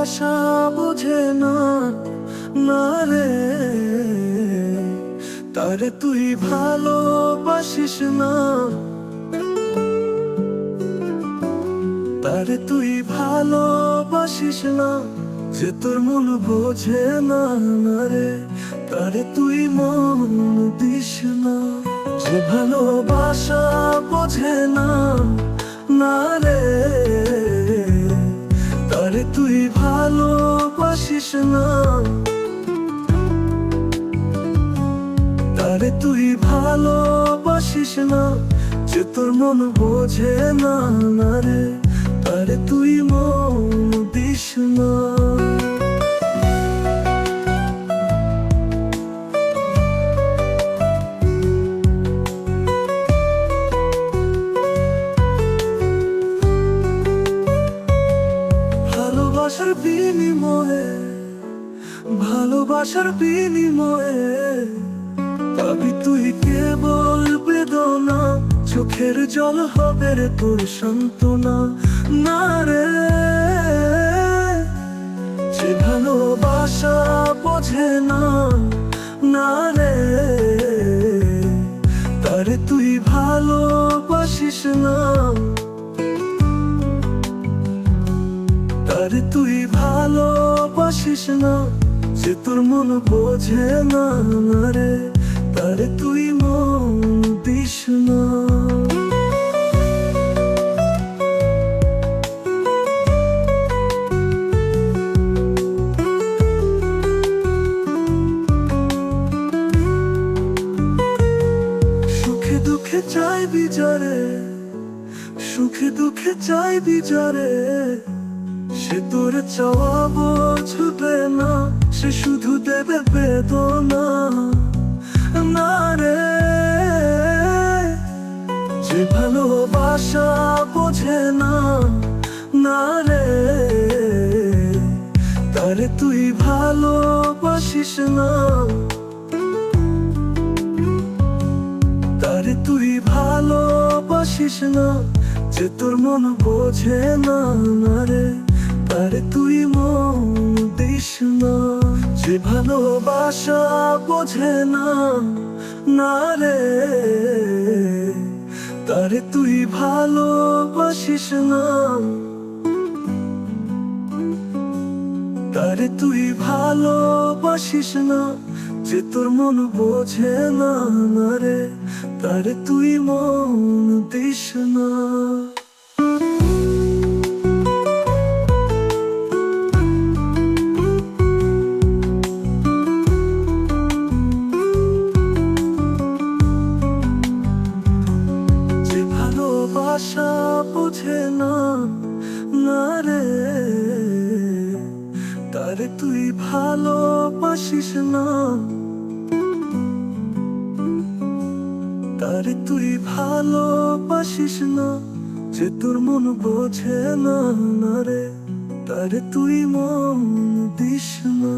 বোঝে না না রে। তারে তুই ভালোবাসিস না। তারে তুই ভালোবাসিস না, যে তোর মন বোঝে না রে। তারে তুই মন দিস না, যে ভালোবাসা বোঝে না না রে। তুই ভালোবাসিস না। তারে তুই ভালোবাসিস না, যে তোর মন বোঝে না রে। তারে তুই মন ভালোবাসার বিনিময়ে ভালোবাসার বিনিময়ে। পাবি তুই কেবল বেদনা, চোখের জল হবে রে তোর সান্ত্বনা। না রে, যে ভালোবাসা বোঝে না না রে। তারে তুই ভালোবাসিস না। তারে তুই ভালোবাসিস না, যে তোর মন বোঝে না রে তারে তুই মন দিস না। দুঃখে চাই বিচারে, সুখে দুঃখে চাই বিচারে। সে তোর চাওয়া বুঝবে না, সে শুধু দেবে বেদনা। না রে, যে ভালোবাসা বোঝে না না রে, তারে তুই ভালোবাসিস না। তারে তুই ভালোবাসিস না, যে তোর মন বোঝে না না রে। তারে তুই মন দিস না, যে ভালোবাসা বোঝে না না রে। তারে তুই ভালোবাসিস না। তারে তুই ভালোবাসিস না, যে তোর মন বোঝে না না রে। তারে তুই মন দিস না। বোঝে না না রে। তারে তুই ভালোবাসিস না। তারে তুই ভালোবাসিস না, যে তোর মন বোঝে না না রে। তারে তুই মন দিস না।